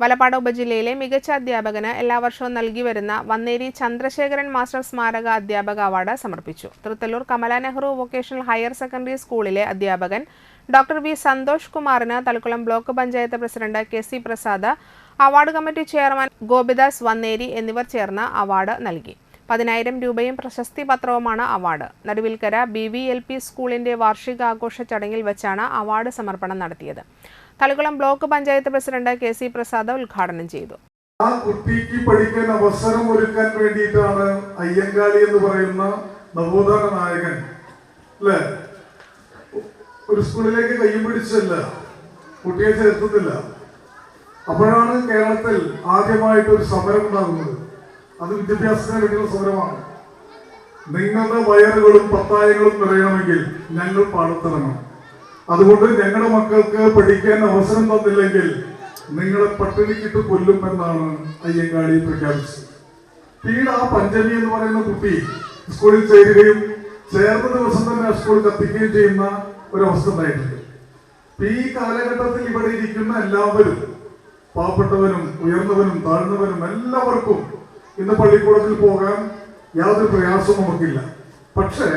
വലപ്പാട് ഉപജില്ലയിലെ മികച്ച അധ്യാപകന് എല്ലാ വർഷവും നൽകി വരുന്ന വന്നേരി ചന്ദ്രശേഖരൻ മാസ്റ്റർ സ്മാരക അധ്യാപക അവാർഡ് സമർപ്പിച്ചു. Thrithallur Kamala Nehru vocational higher secondary സ്കൂളിലെ അധ്യാപകൻ ഡോക്ടർ വി സന്തോഷ് കുമാറിന് Thalakkulam block panchayat president K C Prasad award committee chairman Gopidas Vanneri എന്നിവർ ചേർന്ന് അവാർഡ് നൽകി. പതിനായിരം രൂപയും പ്രശസ്തി പത്രവുമാണ് award. Naduvilkkara B V L P സ്കൂളിന്റെ വാർഷികാഘോഷ ചടങ്ങിൽ വെച്ചാണ് അവാർഡ് സമർപ്പണം നടത്തിയത്. Thalikulam block panchayat president K C Prasad ഉദ്ഘാടനം ചെയ്തു. ആ കുട്ടിക്ക് പഠിക്കാൻ അവസരം ഒരുക്കാൻ വേണ്ടിയിട്ടാണ് അയ്യങ്കാളി എന്ന് പറയുന്ന നവോത്ഥാന നായകൻ അല്ലേ? ഒരു സ്കൂളിലേക്ക് കയ്യും പിടിച്ചല്ല കുട്ടിയെ ചേർത്തുന്നില്ല. അപ്പോഴാണ് കേരളത്തിൽ ആദ്യമായിട്ട് ഒരു സമരം ഉണ്ടാകുന്നത്. അത് വിദ്യാഭ്യാസത്തിന് വേണ്ടിയുള്ള സമരമാണ്. നിങ്ങളുടെ വയറുകളും പത്തായങ്ങളും നിറയണമെങ്കിൽ ഞങ്ങൾ പാടത്തിറങ്ങണം. അതുകൊണ്ട് ഞങ്ങളുടെ മക്കൾക്ക് പഠിക്കാൻ അവസരം തന്നില്ലെങ്കിൽ നിങ്ങളെ പട്ടിണിക്കിട്ട് കൊല്ലും എന്നാണ് അയ്യങ്കാളി പ്രഖ്യാപിച്ചത്. പിന്നീട് ആ പഞ്ചമി എന്ന് പറയുന്ന കുട്ടി സ്കൂളിൽ ചേരുകയും ചേർന്ന ദിവസം തന്നെ ആ സ്കൂൾ കത്തിക്കുകയും ചെയ്യുന്ന ഒരവസ്ഥ ഉണ്ടായിട്ടുണ്ട്. അപ്പൊ ഈ കാലഘട്ടത്തിൽ ഇവിടെ ഇരിക്കുന്ന എല്ലാവരും പാവപ്പെട്ടവനും ഉയർന്നവനും താഴ്ന്നവനും എല്ലാവർക്കും ഇന്ന് പള്ളിക്കൂടത്തിൽ പോകാൻ യാതൊരു പ്രയാസവും നമുക്കില്ല. പക്ഷേ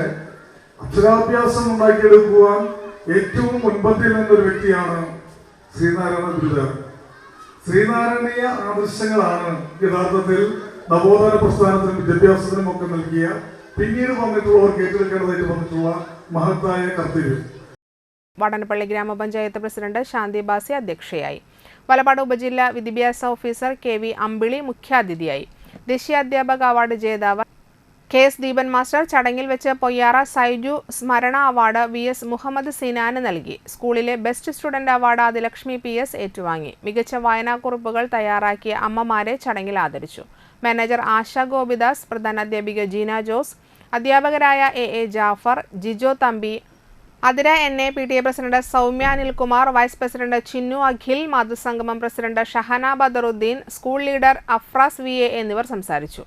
അക്ഷരാഭ്യാസം ഉണ്ടാക്കിയെടുക്കുവാൻ ഏറ്റവും മുൻപത്തിൽ നിന്നൊരു വ്യക്തിയാണ് ശ്രീനാരായണ ഗുരുദേവൻ. ശ്രീനാരായണീയ ആദർശങ്ങളാണ് യഥാർത്ഥത്തിൽ നവോത്ഥാന പ്രസ്ഥാനത്തിനും വിദ്യാഭ്യാസത്തിനും ഒക്കെ നൽകിയ പിന്നീട് വന്നിട്ടുള്ളവർക്ക് ഏറ്റെടുക്കേണ്ടതായിട്ട് വന്നിട്ടുള്ള മഹത്തായ കർത്തവ്യം. വടനപ്പള്ളി ഗ്രാമപഞ്ചായത്ത് പ്രസിഡന്റ് ശാന്തി ബാസി അധ്യക്ഷയായി. വലപ്പാട് ഉപജില്ലാ വിദ്യാഭ്യാസ ഓഫീസർ കെ വി അമ്പിളി മുഖ്യാതിഥിയായി. ദേശീയ അധ്യാപക അവാർഡ് ജേതാവ് കെ എസ് ദീപൻ മാസ്റ്റർ ചടങ്ങിൽ വെച്ച് പൊയ്യാറ സൈജു സ്മരണ അവാർഡ് വി എസ് മുഹമ്മദ് സിനാന് നൽകി. സ്കൂളിലെ best student award Adilakshmi P S ഏറ്റുവാങ്ങി. മികച്ച വായനാക്കുറിപ്പുകൾ തയ്യാറാക്കിയ അമ്മമാരെ ചടങ്ങിൽ ആദരിച്ചു. മാനേജർ ആശ ഗോപിദാസ് പ്രധാനാധ്യാപിക ജീന ജോസ് അധ്യാപകരായ A A Jafar Jijo Thampi Athira N A P T A president Soumya Anilkumar vice president Chinnu Akhil മാതൃസംഗമം president Shahana Badaruddin school leader Afras V എന്നിവർ സംസാരിച്ചു.